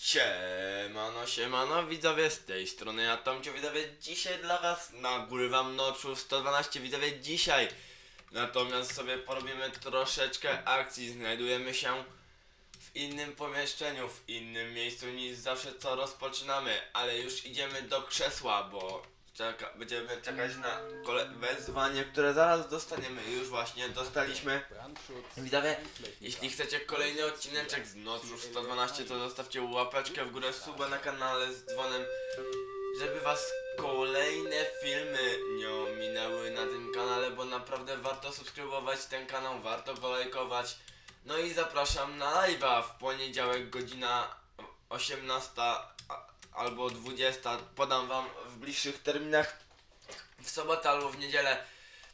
Siemano, siemano, widzowie, z tej strony ja Tomcio, widzowie, dzisiaj dla was nagrywam Noczu 112, widzowie, dzisiaj. Natomiast sobie porobimy troszeczkę akcji, znajdujemy się w innym pomieszczeniu, w innym miejscu niż zawsze co rozpoczynamy, ale już idziemy do krzesła, bo czeka, będziemy czekać na kole- wezwanie, które zaraz dostaniemy, już właśnie dostaliśmy. Widzowie, jeśli chcecie kolejny odcineczek z Noców 112, to zostawcie łapeczkę w górę, suba na kanale z dzwonem, żeby was kolejne filmy nie ominęły na tym kanale, bo naprawdę warto subskrybować ten kanał, warto go lajkować. No i zapraszam na live'a w poniedziałek godzina 18 a- albo 20. Podam wam w bliższych terminach w sobotę albo w niedzielę.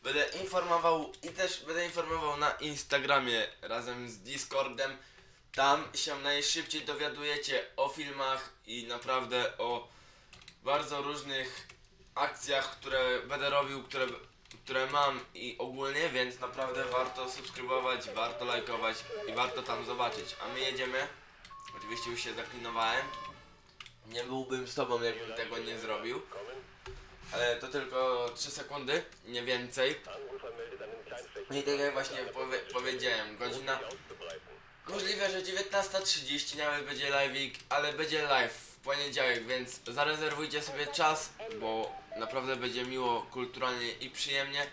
Będę informował i też będę informował na Instagramie razem z Discordem. Tam się najszybciej dowiadujecie o filmach i naprawdę o bardzo różnych akcjach, które będę robił, które, które mam i ogólnie, więc naprawdę warto subskrybować, warto lajkować i warto tam zobaczyć. A my jedziemy. Oczywiście już się zaklinowałem. Nie byłbym z tobą, jakbym tego nie zrobił. Ale to tylko 3 sekundy, nie więcej. I tak jak właśnie powie, powiedziałem, godzina możliwe, że 19.30 nawet będzie live'ik, ale będzie live w poniedziałek, więc zarezerwujcie sobie czas, bo naprawdę będzie miło, kulturalnie i przyjemnie.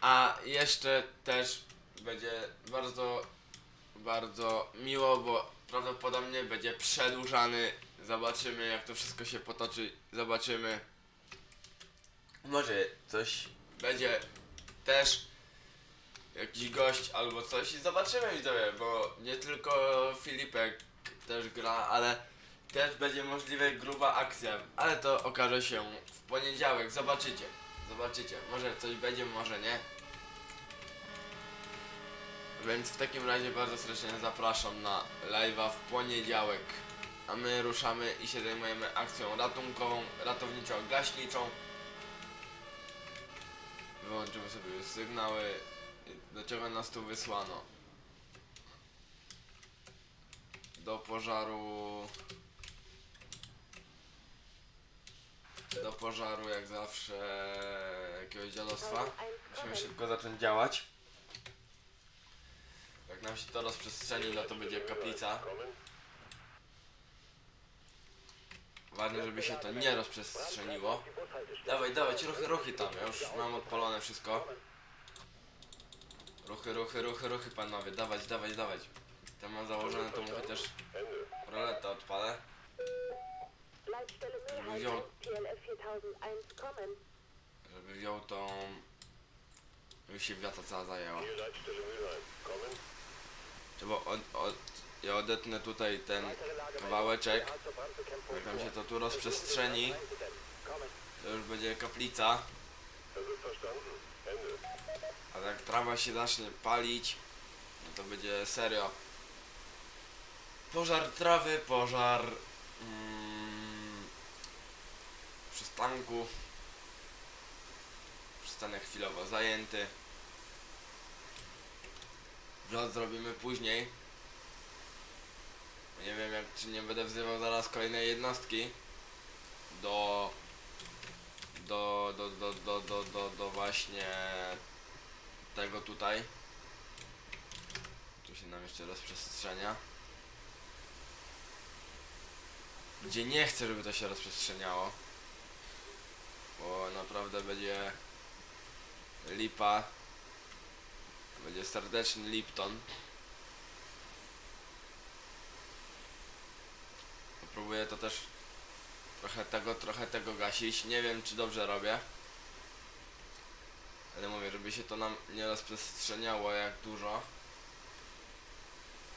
A jeszcze też będzie bardzo, bardzo miło, bo prawdopodobnie będzie przedłużany. Zobaczymy jak to wszystko się potoczy, zobaczymy. Może coś będzie też jakiś gość albo coś i zobaczymy widzowie, bo nie tylko Filipek też gra, ale też będzie możliwe gruba akcja, ale to okaże się w poniedziałek, zobaczycie, zobaczycie, może coś będzie, może nie. Więc w takim razie bardzo serdecznie zapraszam na live'a w poniedziałek. A my ruszamy i się zajmujemy akcją ratunkową, ratowniczą, gaśniczą. Wyłączymy sobie sygnały. Do czego nas tu wysłano? Do pożaru. Do pożaru, jak zawsze, jakiegoś dziadostwa. Musimy szybko zacząć działać. Jak nam się to rozprzestrzeni, no to będzie kaplica. Ważne, żeby się to nie rozprzestrzeniło. Dawaj, dawaj, ruchy, ruchy tam, ja już mam odpalone wszystko. Ruchy, ruchy, ruchy, ruchy panowie, dawać, dawać, dawać. Tam mam założone, to mówię też roletę odpalę. Żeby wziął, TLF 4001 kommen. żeby wziął tą... Już się wiata cała zajęła. Ja odetnę tutaj ten kawałeczek. Jak nam się to tu rozprzestrzeni, to już będzie kaplica. A jak trawa się zacznie palić, no to będzie serio. Pożar trawy, pożar mm, przystanku. Przystanek chwilowo zajęty. Wlot zrobimy później. Nie wiem jak czy nie będę wzywał zaraz kolejnej jednostki do do do do do do do, do właśnie tego tutaj. Tu się nam jeszcze rozprzestrzenia. Gdzie nie chcę, żeby to się rozprzestrzeniało. Bo naprawdę będzie lipa. Będzie serdeczny Lipton. Próbuję to też trochę tego, trochę tego gasić. Nie wiem czy dobrze robię. Ale mówię, żeby się to nam nie rozprzestrzeniało jak dużo.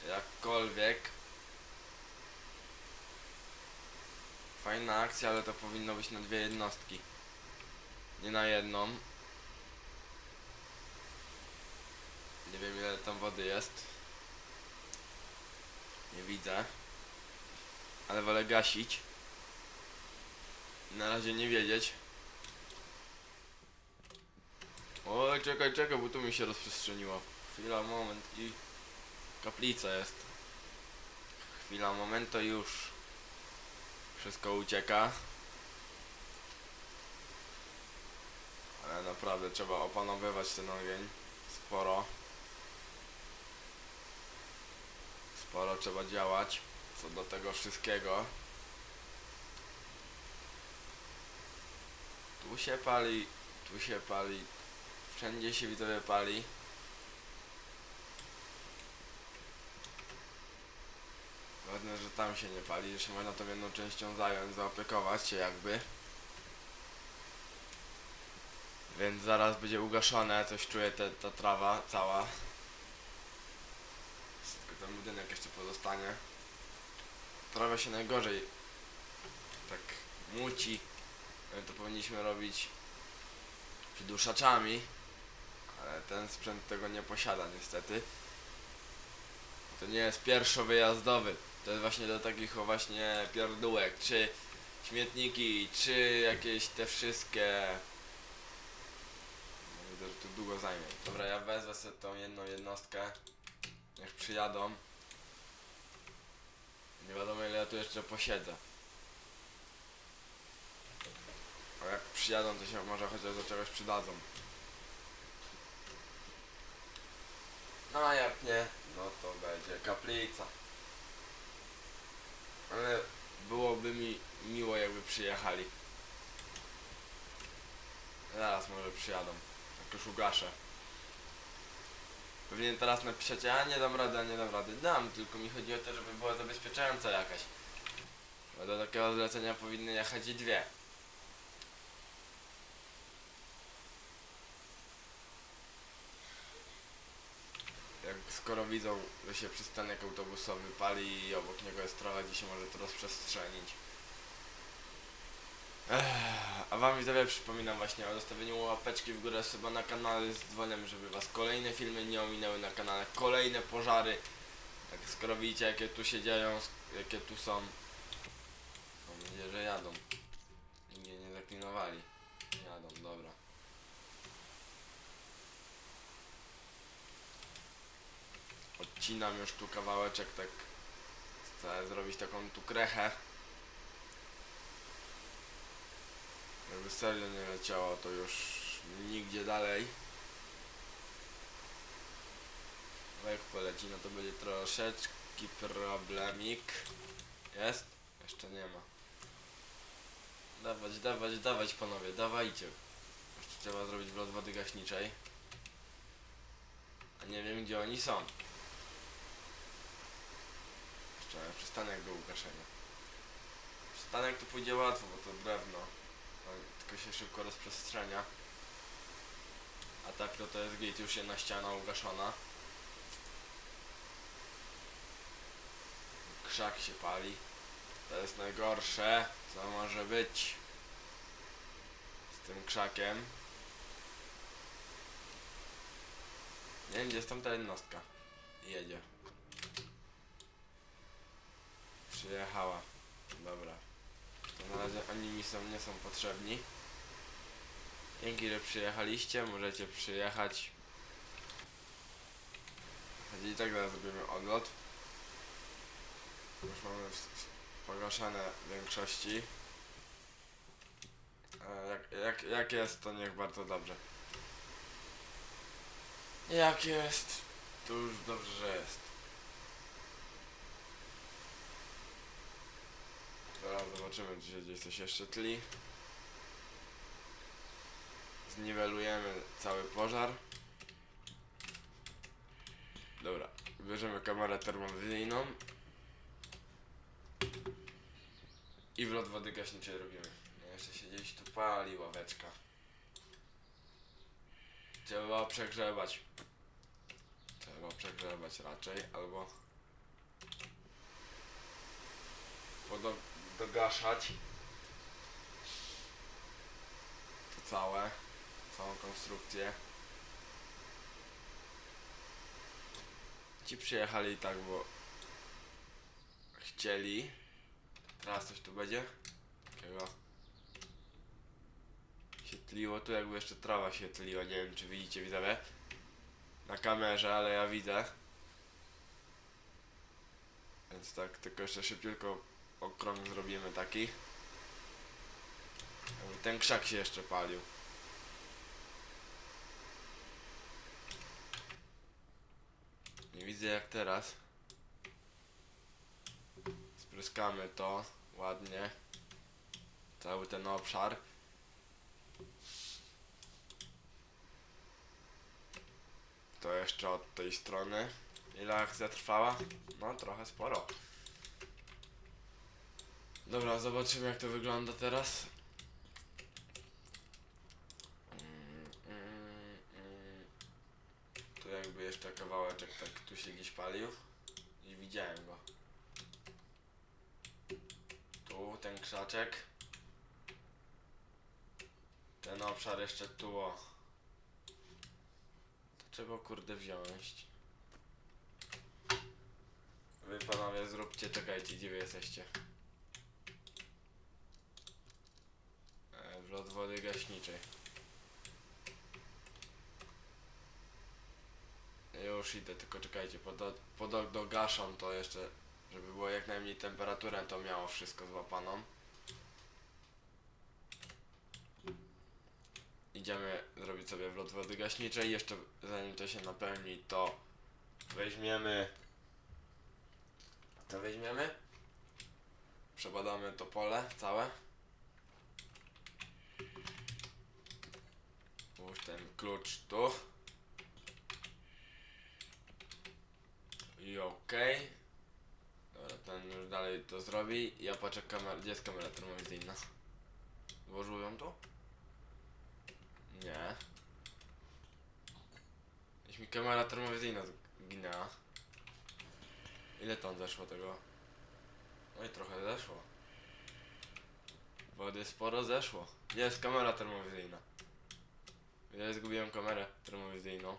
Jakkolwiek. Fajna akcja, ale to powinno być na dwie jednostki. Nie na jedną. Nie wiem ile tam wody jest. Nie widzę. Ale wolę gasić. Na razie nie wiedzieć. Oj, czekaj, czekaj, bo tu mi się rozprzestrzeniło. Chwila, moment i... Kaplica jest. Chwila, moment to już. Wszystko ucieka. Ale naprawdę trzeba opanowywać ten ogień. Sporo. Sporo trzeba działać co do tego wszystkiego. Tu się pali, tu się pali, wszędzie się widzowie pali. Ładne, że tam się nie pali, się można tą jedną częścią zająć, zaopiekować się jakby. Więc zaraz będzie ugaszone, coś czuję te, ta trawa cała. Tylko ten budynek jeszcze pozostanie. Trawa się najgorzej tak muci. Ale to powinniśmy robić przyduszaczami. Ale ten sprzęt tego nie posiada niestety. To nie jest pierwszowyjazdowy. To jest właśnie do takich właśnie pierdółek, czy śmietniki, czy jakieś te wszystkie... No, Widzę, że tu długo zajmie. Dobra, ja wezwę sobie tą jedną jednostkę. Niech przyjadą. Nie wiadomo ile ja tu jeszcze posiedzę. A jak przyjadą, to się może chociaż do czegoś przydadzą. No a jak nie, no to będzie kaplica. Ale byłoby mi miło jakby przyjechali. Zaraz może przyjadą. Jak już ugaszę. Pewnie teraz napiszecie, a nie dam rady, a nie dam rady. Dam, tylko mi chodzi o to, żeby była zabezpieczająca jakaś. Bo do takiego zlecenia powinny jechać i dwie. Jak skoro widzą, że się przystanek autobusowy pali i obok niego jest trawa, gdzie się może to rozprzestrzenić. Ech, a wam widzowie przypominam właśnie o zostawieniu łapeczki w górę suba na kanale z dzwoniem, żeby was kolejne filmy nie ominęły na kanale, kolejne pożary. Jak skoro widzicie jakie tu się dzieją, jakie tu są. Mam nadzieję, że jadą. Nigdzie nie zaklinowali. Jadą, dobra. Odcinam już tu kawałeczek, tak chcę zrobić taką tu krechę. Jakby serio nie leciało, to już nigdzie dalej. Bo jak poleci, no to będzie troszeczkę problemik. Jest? Jeszcze nie ma. Dawać, dawać, dawać panowie, dawajcie. Jeszcze trzeba zrobić wlot wody gaśniczej. A nie wiem gdzie oni są. Jeszcze przystanek do ugaszenia. Przystanek to pójdzie łatwo, bo to drewno. No, tylko się szybko rozprzestrzenia. A tak to to jest gate już jedna ściana ugaszona. Krzak się pali. To jest najgorsze, co może być z tym krzakiem. Nie wiem, gdzie jest tam ta jednostka. Jedzie. Przyjechała. Dobra. To na razie oni mi są, nie są potrzebni. Dzięki, że przyjechaliście. Możecie przyjechać. I tak zaraz zrobimy odlot. Już mamy pogaszane większości. E, jak, jak, jak jest, to niech bardzo dobrze. Jak jest, to już dobrze, że jest. Teraz zobaczymy, czy gdzieś coś jeszcze tli. Zniwelujemy cały pożar. Dobra, bierzemy kamerę termowizyjną. I wlot wody gaśniczej robimy. Jeszcze się gdzieś tu pali ławeczka. Trzeba przegrzebać. Trzeba przegrzebać raczej, albo podo- dogaszać to całe, całą konstrukcję. Ci przyjechali tak, bo chcieli. Teraz coś tu będzie? Takiego się tliło, tu jakby jeszcze trawa się tliła, nie wiem czy widzicie widzowie na kamerze, ale ja widzę. Więc tak, tylko jeszcze szybciutko okrąg zrobimy taki. Ten krzak się jeszcze palił. Widzę jak teraz. Spryskamy to ładnie. Cały ten obszar. To jeszcze od tej strony. Ile akcja trwała? No trochę sporo. Dobra, zobaczymy jak to wygląda teraz. Mm, mm, mm. Tu jeszcze kawałeczek tak tu się gdzieś palił. I widziałem go. Tu ten krzaczek. Ten obszar jeszcze tu o. To trzeba kurde wziąć. Wy panowie zróbcie, czekajcie, gdzie wy jesteście? E, wlot wody gaśniczej. Idę, tylko czekajcie, podo, podo, dogaszam to jeszcze, żeby było jak najmniej temperaturę to miało wszystko złapaną. Idziemy zrobić sobie wlot wody gaśniczej, jeszcze zanim to się napełni to weźmiemy to weźmiemy przebadamy to pole całe Włóż ten klucz tu i okej Dobra, ten już dalej to zrobi ja patrzę gdzie jest kamera termowizyjna włożył ją tu? nie Gdzieś mi kamera termowizyjna zginęła Ile tam zeszło tego? No i trochę zeszło. Wody sporo zeszło. Gdzie jest kamera termowizyjna? Ja zgubiłem kamerę termowizyjną.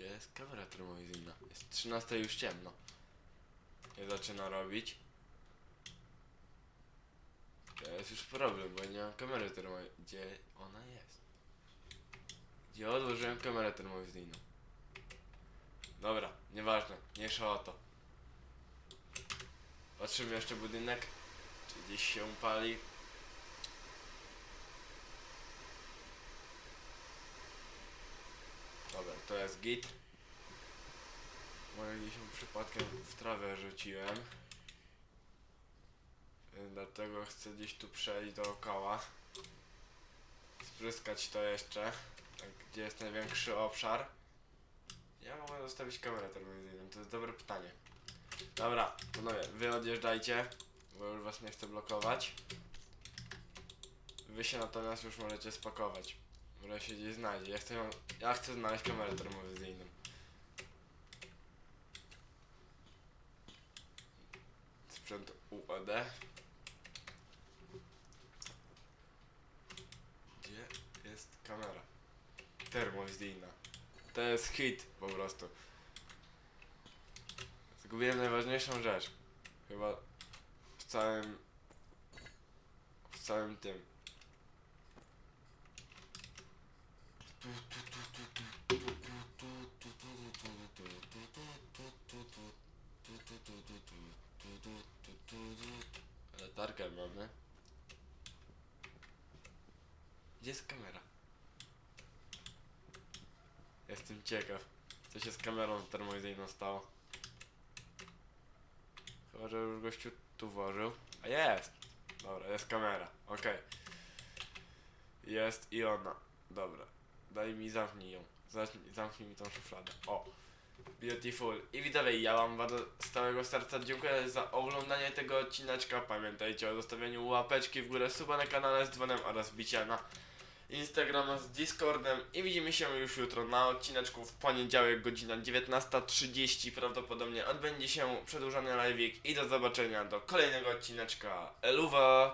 Gdzie jest kamera termowizyjna? Jest 13 już ciemno. Nie zaczyna robić. To jest już problem, bo nie mam kamery termowizyjnej. Gdzie ona jest? Gdzie odłożyłem kamerę termowizyjną? Dobra, nieważne, mniejsza o to. Patrzymy jeszcze budynek, czy gdzieś się pali. Dobra, to jest git. Może gdzieś przypadkiem w trawę rzuciłem. Dlatego chcę gdzieś tu przejść dookoła. Spryskać to jeszcze. Tak, gdzie jest największy obszar. Ja mogę zostawić kamerę termowizyjną, to jest dobre pytanie. Dobra, panowie, wy odjeżdżajcie, bo już was nie chcę blokować. Wy się natomiast już możecie spakować. Może się gdzieś znajdzie. Ja chcę, ja chcę znaleźć kamerę termowizyjną. Sprzęt UED. Gdzie jest kamera? Termowizyjna. To jest hit po prostu. Zgubiłem najważniejszą rzecz. Chyba w całym. W całym tym. Latarkę mamy. Gdzie jest kamera? Jestem ciekaw, co się z kamerą termowizyjną stało. Chyba, że już gościu tu włożył. A jest! Dobra, jest kamera, okej. Jest i ona. Dobra. Daj mi, zamknij ją. Zamknij, zamknij mi tą szufladę. O! Beautiful. I widzowie, ja wam bardzo z całego serca dziękuję za oglądanie tego odcineczka. Pamiętajcie o zostawieniu łapeczki w górę, suba na kanale z dzwonem oraz wbicia na Instagrama z Discordem i widzimy się już jutro na odcineczku w poniedziałek godzina 19.30 prawdopodobnie odbędzie się przedłużony live'ik i do zobaczenia do kolejnego odcineczka Eluwa!